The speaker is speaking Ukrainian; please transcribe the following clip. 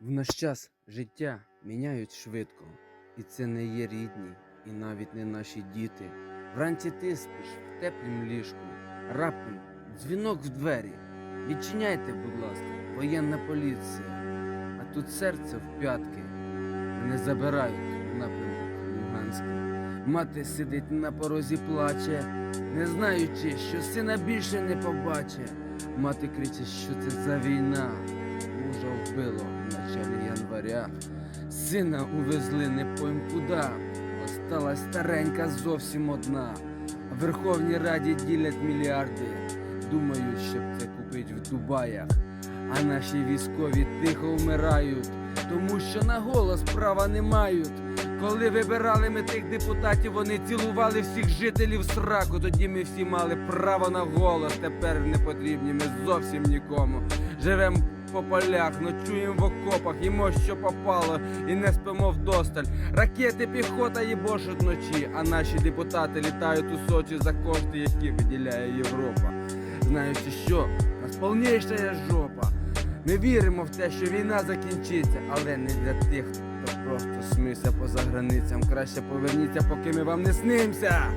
В наш час життя міняють швидко, і це не є рідні, і навіть не наші діти. Вранці ти спиш в теплім ліжку, раптом дзвінок в двері. Відчиняйте, будь ласка, воєнна поліція. А тут серце в п'ятки. Не забирають в напрямок Луганський. Мати сидить на порозі плаче, не знаючи, що сина більше не побаче. Мати кричить, що це за війна. Мужа вбило января. Сина увезли не пойм куда. Осталась старенька зовсім одна. В Верховній Раді ділять мільярди. Думають, щоб це купить в Дубаях. А наші військові тихо вмирають, тому що на голос права не мають. Коли вибирали ми тих депутатів, вони цілували всіх жителів сраку. Тоді ми всі мали право на голос. Тепер не потрібні ми зовсім нікому. Живем по полях, ночуємо в окопах, їмо що попало і не спимо вдосталь. Ракети, піхота їбошуть вночі, а наші депутати літають у Сочі за кошти, які виділяє Європа. Знаючи, що нас повніша жопа. Ми віримо в те, що війна закінчиться, але не для тих, хто просто смився поза границям. Краще поверніться, поки ми вам не снимся.